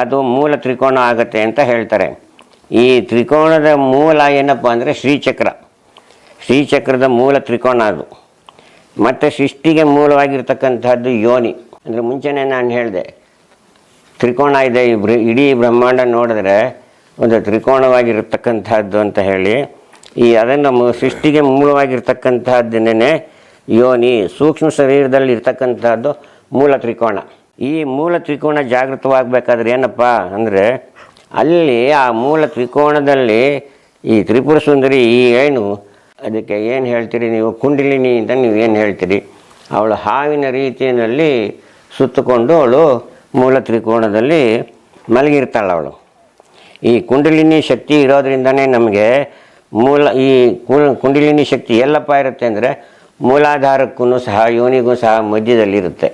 ಅದು ಮೂಲ ತ್ರಿಕೋನ ಆಗುತ್ತೆ ಅಂತ ಹೇಳ್ತಾರೆ. ಈ ತ್ರಿಕೋನದ ಮೂಲ ಏನಪ್ಪ ಅಂದರೆ ಶ್ರೀಚಕ್ರ. ಶ್ರೀಚಕ್ರದ ಮೂಲ ತ್ರಿಕೋಣ ಅದು. ಮತ್ತು ಸೃಷ್ಟಿಗೆ ಮೂಲವಾಗಿರ್ತಕ್ಕಂಥದ್ದು ಯೋನಿ. ಅಂದರೆ ಮುಂಚೆನೇ ನಾನು ಹೇಳಿದೆ, ತ್ರಿಕೋಣ ಇದೆ. ಈ ಇಡೀ ಬ್ರಹ್ಮಾಂಡ ನೋಡಿದ್ರೆ ಒಂದು ತ್ರಿಕೋಣವಾಗಿರತಕ್ಕಂಥದ್ದು ಅಂತ ಹೇಳಿ, ಈ ಅದನ್ನು ಸೃಷ್ಟಿಗೆ ಮೂಲವಾಗಿರ್ತಕ್ಕಂಥದ್ದನ್ನೇ ಯೋನಿ ಸೂಕ್ಷ್ಮ ಶರೀರದಲ್ಲಿ ಇರ್ತಕ್ಕಂಥದ್ದು ಮೂಲ ತ್ರಿಕೋಣ. ಈ ಮೂಲ ತ್ರಿಕೋಣ ಜಾಗೃತವಾಗಬೇಕಾದ್ರೆ ಏನಪ್ಪ ಅಂದರೆ, ಅಲ್ಲಿ ಆ ಮೂಲ ತ್ರಿಕೋಣದಲ್ಲಿ ಈ ತ್ರಿಪುರ ಸುಂದರಿ ಈ ಏನು ಅದಕ್ಕೆ ಏನು ಹೇಳ್ತೀರಿ ನೀವು? ಕುಂಡಲಿನಿ ಅಂತ ನೀವು ಏನು ಹೇಳ್ತೀರಿ? ಅವಳು ಹಾವಿನ ರೀತಿಯಲ್ಲಿ ಸುತ್ತಕೊಂಡು ಅವಳು ಮೂಲ ತ್ರಿಕೋಣದಲ್ಲಿ ಮಲಗಿರ್ತಾಳೆ ಅವಳು. ಈ ಕುಂಡಲಿನಿ ಶಕ್ತಿ ಇರೋದ್ರಿಂದನೇ ನಮಗೆ ಮೂಲ ಈ ಕುಂಡಲಿನಿ ಶಕ್ತಿ ಎಲ್ಲಪ್ಪ ಇರುತ್ತೆ ಅಂದರೆ ಮೂಲಾಧಾರಕ್ಕೂ ಸಹ, ಯೋನಿಗೂ ಸಹ ಮಧ್ಯದಲ್ಲಿರುತ್ತೆ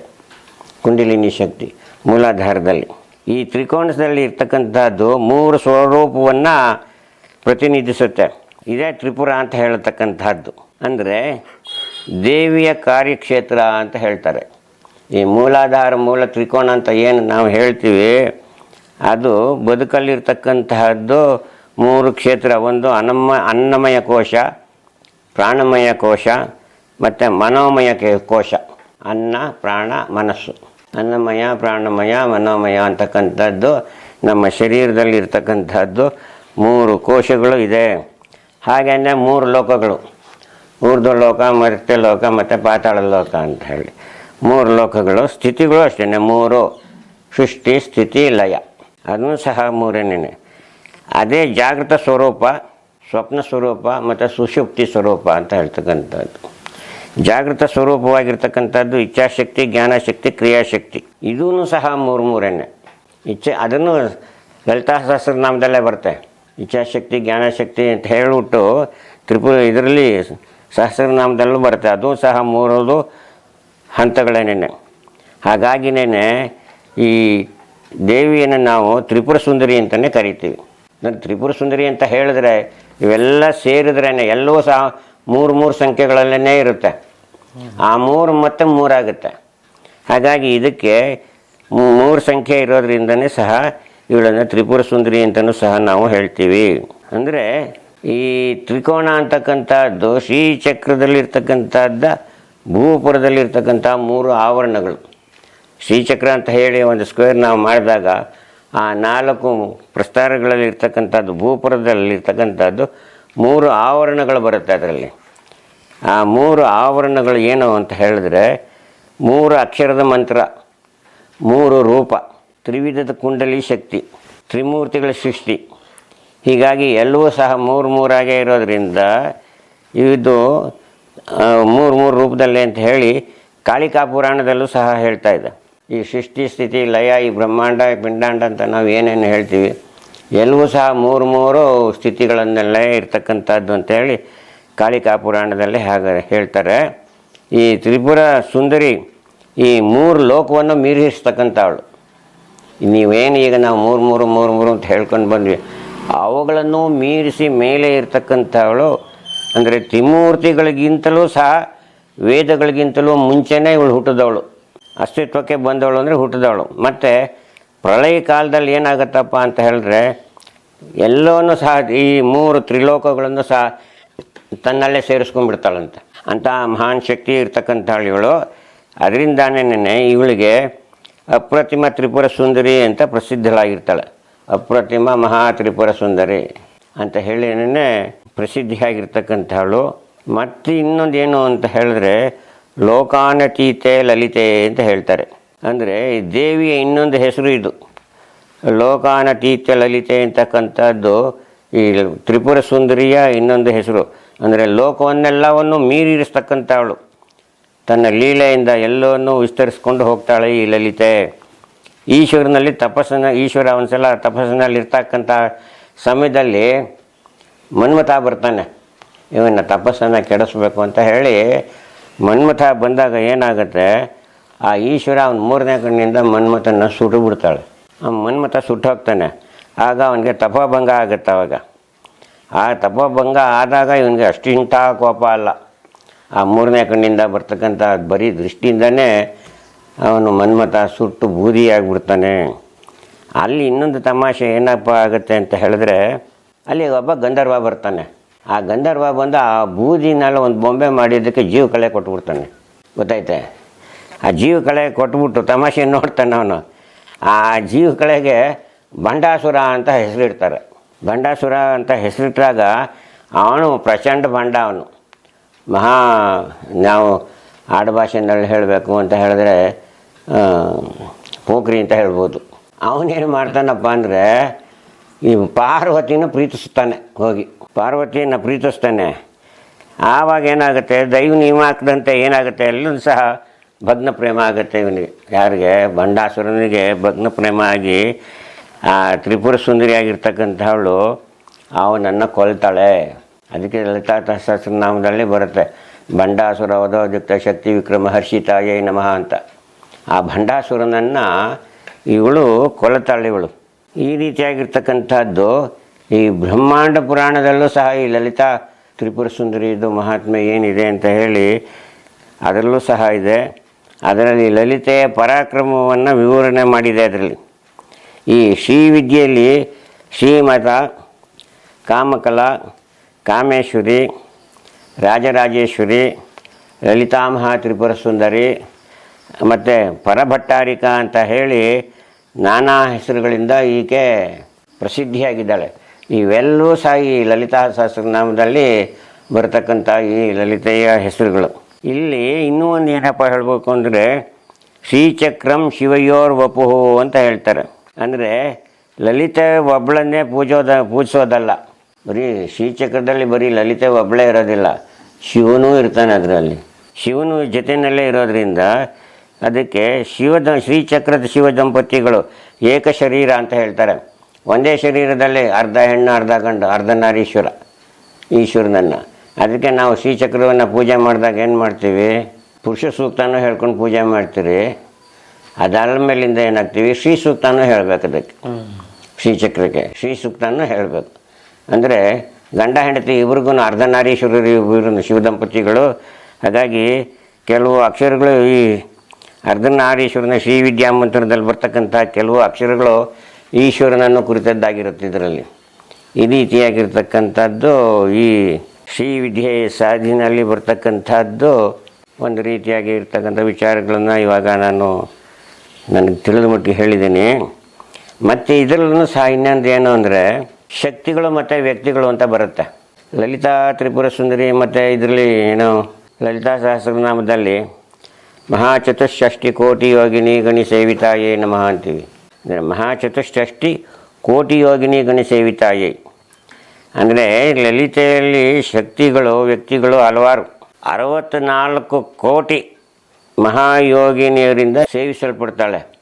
ಕುಂಡಲಿನಿ ಶಕ್ತಿ ಮೂಲಾಧಾರದಲ್ಲಿ. ಈ ತ್ರಿಕೋಣದಲ್ಲಿ ಇರ್ತಕ್ಕಂಥದ್ದು ಮೂರು ಸ್ವರೂಪವನ್ನು ಪ್ರತಿನಿಧಿಸುತ್ತೆ. ಇದೇ ತ್ರಿಪುರ ಅಂತ ಹೇಳ್ತಕ್ಕಂಥದ್ದು ಅಂದರೆ ದೇವಿಯ ಕಾರ್ಯಕ್ಷೇತ್ರ ಅಂತ ಹೇಳ್ತಾರೆ. ಈ ಮೂಲಾಧಾರ ಮೂಲ ತ್ರಿಕೋಣ ಅಂತ ಏನು ನಾವು ಹೇಳ್ತೀವಿ, ಅದು ಬದುಕಲ್ಲಿರ್ತಕ್ಕಂತಹದ್ದು ಮೂರು ಕ್ಷೇತ್ರ. ಒಂದು ಅನ್ನಮ ಅನ್ನಮಯ ಕೋಶ, ಪ್ರಾಣಮಯ ಕೋಶ ಮತ್ತು ಮನೋಮಯ ಕೋಶ. ಅನ್ನ, ಪ್ರಾಣ, ಮನಸ್ಸು. ಅನ್ನಮಯ, ಪ್ರಾಣಮಯ, ಮನೋಮಯ ಅಂತಕ್ಕಂಥದ್ದು ನಮ್ಮ ಶರೀರದಲ್ಲಿ ಇರ್ತಕ್ಕಂಥದ್ದು ಮೂರು ಕೋಶಗಳು ಇದೆ. ಹಾಗೆಯೇ ಮೂರು ಲೋಕಗಳು. ಊರ್ಧ್ವ ಲೋಕ ಮರ್ತ್ಯ ಲೋಕ ಮತ್ತು ಪಾತಾಳ ಲೋಕ ಅಂತ ಹೇಳಿ. ಮೂರು ಲೋಕಗಳು, ಸ್ಥಿತಿಗಳು ಅಷ್ಟೇ. ಮೂರು ಸೃಷ್ಟಿ, ಸ್ಥಿತಿ, ಲಯ. ಅದನ್ನು ಸಹ ಮೂರನೇ ಅದೇ ಜಾಗೃತ ಸ್ವರೂಪ, ಸ್ವಪ್ನ ಸ್ವರೂಪ ಮತ್ತು ಸುಷುಪ್ತಿ ಸ್ವರೂಪ ಅಂತ ಹೇಳ್ತಕ್ಕಂಥದ್ದು. ಜಾಗೃತ ಸ್ವರೂಪವಾಗಿರ್ತಕ್ಕಂಥದ್ದು ಇಚ್ಛಾಶಕ್ತಿ, ಜ್ಞಾನಶಕ್ತಿ, ಕ್ರಿಯಾಶಕ್ತಿ. ಇದೂ ಸಹ ಮೂರು ಮೂರನ್ನೇ ಇಚ್ಛೆ, ಅದನ್ನು ಲಲಿತಾ ಸಹಸ್ರನಾಮದಲ್ಲೇ ಬರುತ್ತೆ. ಇಚ್ಛಾಶಕ್ತಿ, ಜ್ಞಾನಶಕ್ತಿ ಅಂತ ಹೇಳಿಬಿಟ್ಟು ತ್ರಿಪುರ ಇದರಲ್ಲಿ ಸಹಸ್ರನಾಮದಲ್ಲೂ ಬರುತ್ತೆ. ಅದು ಸಹ ಮೂರದು ಹಂತಗಳೇನೆ ಹಾಗಾಗಿನೇ ಈ ದೇವಿಯನ್ನು ನಾವು ತ್ರಿಪುರ ಸುಂದರಿ ಅಂತಲೇ ಕರಿತೀವಿ. ನಾನು ತ್ರಿಪುರ ಸುಂದರಿ ಅಂತ ಹೇಳಿದ್ರೆ ಇವೆಲ್ಲ ಸೇರಿದ್ರೇ ಎಲ್ಲವೂ ಸಹ ಮೂರು ಮೂರು ಸಂಖ್ಯೆಗಳಲ್ಲೇ ಇರುತ್ತೆ. ಆ ಮೂರು ಮತ್ತು ಮೂರಾಗುತ್ತೆ. ಹಾಗಾಗಿ ಇದಕ್ಕೆ ಮೂರು ಸಂಖ್ಯೆ ಇರೋದ್ರಿಂದನೇ ಸಹ ಇವಳನ್ನು ತ್ರಿಪುರ ಸುಂದರಿ ಅಂತಲೂ ಸಹ ನಾವು ಹೇಳ್ತೀವಿ. ಅಂದರೆ ಈ ತ್ರಿಕೋಣ ಅಂತಕ್ಕಂಥದ್ದು ಶ್ರೀಚಕ್ರದಲ್ಲಿರ್ತಕ್ಕಂಥದ್ದ ಭೂಪುರದಲ್ಲಿರ್ತಕ್ಕಂಥ ಮೂರು ಆವರಣಗಳು. ಶ್ರೀಚಕ್ರ ಅಂತ ಹೇಳಿ ಒಂದು ಸ್ಕ್ವೇರ್ ನಾವು ಮಾಡಿದಾಗ ಆ ನಾಲ್ಕು ಪ್ರಸ್ತಾರಗಳಲ್ಲಿರ್ತಕ್ಕಂಥದ್ದು ಭೂಪುರದಲ್ಲಿರ್ತಕ್ಕಂಥದ್ದು ಮೂರು ಆವರಣಗಳು ಬರುತ್ತೆ ಅದರಲ್ಲಿ. ಆ ಮೂರು ಆವರಣಗಳು ಏನು ಅಂತ ಹೇಳಿದ್ರೆ ಮೂರು ಅಕ್ಷರದ ಮಂತ್ರ, ಮೂರು ರೂಪ, ತ್ರಿವಿಧದ ಕುಂಡಲಿ ಶಕ್ತಿ, ತ್ರಿಮೂರ್ತಿಗಳ ಸೃಷ್ಟಿ. ಹೀಗಾಗಿ ಎಲ್ಲವೂ ಸಹ ಮೂರು ಮೂರಾಗೇ ಇರೋದ್ರಿಂದ ಇದು ಮೂರು ಮೂರು ರೂಪದಲ್ಲಿ ಅಂತ ಹೇಳಿ ಕಾಳಿಕಾ ಪುರಾಣದಲ್ಲೂ ಸಹ ಹೇಳ್ತಾ ಇದೆ. ಈ ಸೃಷ್ಟಿ, ಸ್ಥಿತಿ, ಲಯ, ಈ ಬ್ರಹ್ಮಾಂಡ ಪಿಂಡಾಂಡ ಅಂತ ನಾವು ಏನೇನು ಹೇಳ್ತೀವಿ, ಎಲ್ಲವೂ ಸಹ ಮೂರು ಮೂರು ಸ್ಥಿತಿಗಳನ್ನೆಲ್ಲ ಇರ್ತಕ್ಕಂಥದ್ದು ಅಂತೇಳಿ ಕಾಳಿಕಾ ಪುರಾಣದಲ್ಲಿ ಹಾಗೆ ಹೇಳ್ತಾರೆ. ಈ ತ್ರಿಪುರ ಸುಂದರಿ ಈ ಮೂರು ಲೋಕವನ್ನು ಮೀರಿಸ್ತಕ್ಕಂಥವಳು. ನೀವೇನು ಈಗ ನಾವು ಮೂರು ಮೂರು ಮೂರು ಮೂರು ಅಂತ ಹೇಳ್ಕೊಂಡು ಬಂದ್ವಿ. ಅವುಗಳನ್ನು ಮೀರಿಸಿ ಮೇಲೆ ಇರ್ತಕ್ಕಂಥವಳು ಅಂದರೆ ತ್ರಿಮೂರ್ತಿಗಳಿಗಿಂತಲೂ ಸಹ ವೇದಗಳಿಗಿಂತಲೂ ಮುಂಚೆನೇ ಇವಳು ಹುಟ್ಟಿದವಳು. ಅಸ್ತಿತ್ವಕ್ಕೆ ಬಂದವಳು ಅಂದರೆ ಹುಟ್ಟಿದವಳು. ಮತ್ತು ಪ್ರಳಯ ಕಾಲದಲ್ಲಿ ಏನಾಗುತ್ತಪ್ಪ ಅಂತ ಹೇಳಿದ್ರೆ ಎಲ್ಲವನ್ನೂ ಸಹ ಈ ಮೂರು ತ್ರಿಲೋಕಗಳನ್ನು ಸಹ ತನ್ನಲ್ಲೇ ಸೇರಿಸ್ಕೊಂಡ್ಬಿಡ್ತಾಳಂತೆ. ಅಂಥ ಮಹಾನ್ ಶಕ್ತಿ ಇರ್ತಕ್ಕಂಥಳು ಇವಳು ಅದರಿಂದಾನೇ ಇವಳಿಗೆ ಅಪ್ರತಿಮ ತ್ರಿಪುರ ಸುಂದರಿ ಅಂತ ಪ್ರಸಿದ್ಧಳಾಗಿರ್ತಾಳೆ. ಅಪ್ರತಿಮ ಮಹಾ ತ್ರಿಪುರ ಸುಂದರಿ ಅಂತ ಹೇಳಿನೇ ಪ್ರಸಿದ್ಧಿಯಾಗಿರ್ತಕ್ಕಂಥಳು. ಮತ್ತು ಇನ್ನೊಂದು ಏನು ಅಂತ ಹೇಳಿದ್ರೆ, ಲೋಕಾನತೀತೆ ಲಲಿತೆ ಅಂತ ಹೇಳ್ತಾರೆ. ಅಂದರೆ ದೇವಿಯ ಇನ್ನೊಂದು ಹೆಸರು ಇದು. ಲೋಕಾನತೀತೆ ಲಲಿತೆ ಅಂತಕ್ಕಂಥದ್ದು ಈ ತ್ರಿಪುರ ಸುಂದರಿಯ ಇನ್ನೊಂದು ಹೆಸರು. ಅಂದರೆ ಲೋಕವನ್ನೆಲ್ಲವನ್ನು ಮೀರಿರಿಸ್ತಕ್ಕಂಥವಳು ತನ್ನ ಲೀಲೆಯಿಂದ ಎಲ್ಲವನ್ನೂ ವಿಸ್ತರಿಸ್ಕೊಂಡು ಹೋಗ್ತಾಳೆ ಈ ಲಲಿತೆ. ಈಶ್ವರನಲ್ಲಿ ತಪಸ್ಸನ್ನು, ಈಶ್ವರ ಒಂದ್ಸಲ ತಪಸ್ಸಿನಲ್ಲಿ ಇರ್ತಕ್ಕಂಥ ಸಮಯದಲ್ಲಿ ಮನ್ಮಥ ಬರ್ತಾನೆ. ಇವನ್ನ ತಪಸ್ಸನ್ನು ಕೆಡಿಸ್ಬೇಕು ಅಂತ ಹೇಳಿ ಮನ್ಮಥ ಬಂದಾಗ ಏನಾಗುತ್ತೆ, ಆ ಈಶ್ವರ ಅವನ ಮೂರನೇ ಕಣ್ಣಿಂದ ಮನ್ಮಥನ ಸುಟ್ಟು ಬಿಡ್ತಾಳೆ. ಆ ಮನ್ಮಥ ಸುಟ್ಟು ಹೋಗ್ತಾನೆ. ಆಗ ಅವನಿಗೆ ತಪೋಭಂಗ ಆಗುತ್ತೆ ಅವಾಗ. ಆ ತಪಭಂಗ ಆದಾಗ ಇವನಿಗೆ ಅಷ್ಟಿಂಥ ಕೋಪ ಅಲ್ಲ. ಆ ಮೂರನೇ ಕಣ್ಣಿಂದ ಬರ್ತಕ್ಕಂಥ ಬರೀ ದೃಷ್ಟಿಯಿಂದನೇ ಅವನು ಮನ್ಮಥ ಸುಟ್ಟು ಬೂದಿಯಾಗ್ಬಿಡ್ತಾನೆ. ಅಲ್ಲಿ ಇನ್ನೊಂದು ತಮಾಷೆ ಏನಪ್ಪ ಆಗುತ್ತೆ ಅಂತ ಹೇಳಿದ್ರೆ, ಅಲ್ಲಿ ಒಬ್ಬ ಗಂಧರ್ವ ಬರ್ತಾನೆ. ಆ ಗಂಧರ್ವ ಬಂದು ಆ ಬೂದಿನಲ್ಲಿ ಒಂದು ಬೊಂಬೆ ಮಾಡಿದ್ದಕ್ಕೆ ಜೀವ ಕಳೆ ಕೊಟ್ಬಿಡ್ತಾನೆ. ಗೊತ್ತೈತೆ ಆ ಜೀವ ಕಳೆ ಕೊಟ್ಬಿಟ್ಟು ತಮಾಷೆ ನೋಡ್ತಾನೆ ಅವನು. ಆ ಜೀವ ಕಳೆಗೆ ಬಂಡಾಸುರ ಅಂತ ಹೆಸರಿಡ್ತಾರೆ. ಬಂಡಾಸುರ ಅಂತ ಹೆಸರಿಟ್ಟಾಗ ಅವನು ಪ್ರಚಂಡ ಬಂಡ ಅವನು. ಮಹಾ, ನಾವು ಆಡುಭಾಷೆನಲ್ಲಿ ಹೇಳಬೇಕು ಅಂತ ಹೇಳಿದ್ರೆ ಪೋಖ್ರಿ ಅಂತ ಹೇಳ್ಬೋದು. ಅವನೇನು ಮಾಡ್ತಾನಪ್ಪ ಅಂದರೆ, ಈ ಪಾರ್ವತಿನ ಪ್ರೀತಿಸ್ತಾನೆ ಹೋಗಿ. ಪಾರ್ವತಿಯನ್ನು ಪ್ರೀತಿಸ್ತಾನೆ. ಆವಾಗ ಏನಾಗುತ್ತೆ, ದೈವ ನಿಯಮ ಹಾಕಿದಂತೆ ಏನಾಗುತ್ತೆ ಎಲ್ಲೂ ಸಹ ಭಗ್ನ ಪ್ರೇಮ ಆಗುತ್ತೆ ಇವನಿಗೆ. ಯಾರಿಗೆ? ಬಂಡಾಸುರನಿಗೆ ಭಗ್ನ ಪ್ರೇಮ ಆಗಿ ಆ ತ್ರಿಪುರ ಸುಂದರಿಯಾಗಿರ್ತಕ್ಕಂಥವಳು ನನ್ನ ಕೊಲ್ತಾಳೆ. ಅದಕ್ಕೆ ಲಲಿತಾ ಸಹಸ್ರನಾಮದಲ್ಲಿ ಬರುತ್ತೆ, ಭಂಡಾಸುರ ವಧೋದ್ಯುಕ್ತ ಶಕ್ತಿ ವಿಕ್ರಮ ಹರ್ಷಿತಾಯೇ ನಮಃ ಅಂತ. ಆ ಭಂಡಾಸುರನನ್ನು ಇವಳು ಕೊಲತಾಳಿವಳು ಈ ರೀತಿಯಾಗಿರ್ತಕ್ಕಂಥದ್ದು ಈ ಬ್ರಹ್ಮಾಂಡ ಪುರಾಣದಲ್ಲೂ ಸಹ ಈ ಲಲಿತಾ ತ್ರಿಪುರ ಸುಂದರಿದು ಮಹಾತ್ಮೆ ಏನಿದೆ ಅಂತ ಹೇಳಿ ಅದರಲ್ಲೂ ಸಹ ಇದೆ. ಅದರಲ್ಲಿ ಲಲಿತೆಯ ಪರಾಕ್ರಮವನ್ನು ವಿವರಣೆ ಮಾಡಿದೆ ಅದರಲ್ಲಿ. ಈ ಶ್ರೀವಿದ್ಯೆಯಲ್ಲಿ ಶ್ರೀಮತ ಕಾಮಕಲಾ, ಕಾಮೇಶ್ವರಿ, ರಾಜರಾಜೇಶ್ವರಿ, ಲಲಿತಾಮಹ ತ್ರಿಪುರ ಸುಂದರಿ ಮತ್ತು ಪರಭಟ್ಟಾರಿಕಾ ಅಂತ ಹೇಳಿ ನಾನಾ ಹೆಸರುಗಳಿಂದ ಈಕೆ ಪ್ರಸಿದ್ಧಿಯಾಗಿದ್ದಾಳೆ. ಇವೆಲ್ಲವೂ ಸಹ ಈ ಲಲಿತಾ ಸಹಸ್ರನಾಮದಲ್ಲಿ ಬರತಕ್ಕಂಥ ಈ ಲಲಿತೆಯ ಹೆಸರುಗಳು. ಇಲ್ಲಿ ಇನ್ನೂ ಒಂದು ಏನಪ್ಪ ಹೇಳಬೇಕು ಅಂದರೆ, ಶ್ರೀಚಕ್ರಂ ಶಿವಯೋರ್ ವಪುಹು ಅಂತ ಹೇಳ್ತಾರೆ. ಅಂದರೆ ಲಲಿತೆ ಒಬ್ಬಳನ್ನೇ ಪೂಜೋದ, ಪೂಜಿಸೋದಲ್ಲ. ಬರೀ ಶ್ರೀಚಕ್ರದಲ್ಲಿ ಬರೀ ಲಲಿತೆ ಒಬ್ಬಳೇ ಇರೋದಿಲ್ಲ. ಶಿವನೂ ಇರ್ತಾನೆ ಅದರಲ್ಲಿ. ಶಿವನು ಜೊತೆಯಲ್ಲೇ ಇರೋದ್ರಿಂದ ಅದಕ್ಕೆ ಶಿವದ, ಶ್ರೀಚಕ್ರದ ಶಿವ ದಂಪತಿಗಳು ಏಕ ಶರೀರ ಅಂತ ಹೇಳ್ತಾರೆ. ಒಂದೇ ಶರೀರದಲ್ಲಿ ಅರ್ಧ ಹೆಣ್ಣು, ಅರ್ಧ ಗಂಡು, ಅರ್ಧ ನಾರೀಶ್ವರ, ಈಶ್ವರನನ್ನು. ಅದಕ್ಕೆ ನಾವು ಶ್ರೀಚಕ್ರವನ್ನು ಪೂಜೆ ಮಾಡಿದಾಗ ಏನು ಮಾಡ್ತೀವಿ? ಪುರುಷ ಸೂಕ್ತನೂ ಹೇಳ್ಕೊಂಡು ಪೂಜೆ ಮಾಡ್ತೀರಿ. ಅದಾದ ಮೇಲಿಂದ ಏನಾಗ್ತೀವಿ ಶ್ರೀ ಸೂಕ್ತನೂ ಹೇಳಬೇಕು ಅದಕ್ಕೆ. ಶ್ರೀಚಕ್ರಕ್ಕೆ ಶ್ರೀ ಸೂಕ್ತನೂ ಹೇಳಬೇಕು. ಅಂದರೆ ಗಂಡ ಹೆಂಡತಿ ಇಬ್ರಿಗೂ ಅರ್ಧನಾರೀಶ್ವರರು ಇಬ್ಬರು ಶಿವದಂಪತಿಗಳು ಹಾಗಾಗಿ ಕೆಲವು ಅಕ್ಷರಗಳು ಈ ಅರ್ಧನಾರೀಶ್ವರನ ಶ್ರೀ ವಿದ್ಯಾಮಂತ್ರದಲ್ಲಿ ಬರ್ತಕ್ಕಂಥ ಕೆಲವು ಅಕ್ಷರಗಳು ಈಶ್ವರನನ್ನು ಕುರಿತದ್ದಾಗಿರುತ್ತೆ ಇದರಲ್ಲಿ. ಈ ರೀತಿಯಾಗಿರ್ತಕ್ಕಂಥದ್ದು ಈ ಶ್ರೀ ವಿದ್ಯೆ ಸಾಧಿನಲ್ಲಿ ಬರ್ತಕ್ಕಂಥದ್ದು ಒಂದು ರೀತಿಯಾಗಿ ಇರ್ತಕ್ಕಂಥ ವಿಚಾರಗಳನ್ನು ಇವಾಗ ನಾನು ನನಗೆ ತಿಳಿದ ಮಟ್ಟಿಗೆ ಹೇಳಿದ್ದೀನಿ. ಮತ್ತು ಇದರಲ್ಲೂ ಸಹ ಇನ್ನೊಂದು ಏನು ಅಂದರೆ, ಶಕ್ತಿಗಳು ಮತ್ತು ವ್ಯಕ್ತಿಗಳು ಅಂತ ಬರುತ್ತೆ. ಲಲಿತಾ ತ್ರಿಪುರ ಸುಂದರಿ ಮತ್ತು ಇದರಲ್ಲಿ ಏನು, ಲಲಿತಾ ಸಹಸ್ರನಾಮದಲ್ಲಿ ಮಹಾಚತುಷ್ಷಷ್ಟಿ ಕೋಟಿ ಯೋಗಿನಿ ಗಣಿ ಸೇವಿತಾಯೇ ನಮಃ ಅಂತೀವಿ. ಅಂದರೆ ಮಹಾಚತುಷ್ಷಷ್ಟಿ ಕೋಟಿ ಯೋಗಿನಿ ಗಣಿ ಸೇವಿತಾಯೇ. ಅಂದರೆ ಲಲಿತೆಯಲ್ಲಿ ಶಕ್ತಿಗಳು, ವ್ಯಕ್ತಿಗಳು ಹಲವಾರು. ಅರವತ್ತ್ನಾಲ್ಕು ಕೋಟಿ ಮಹಾಯೋಗಿನಿಯರಿಂದ ಸೇವಿಸಲ್ಪಡ್ತಾಳೆ.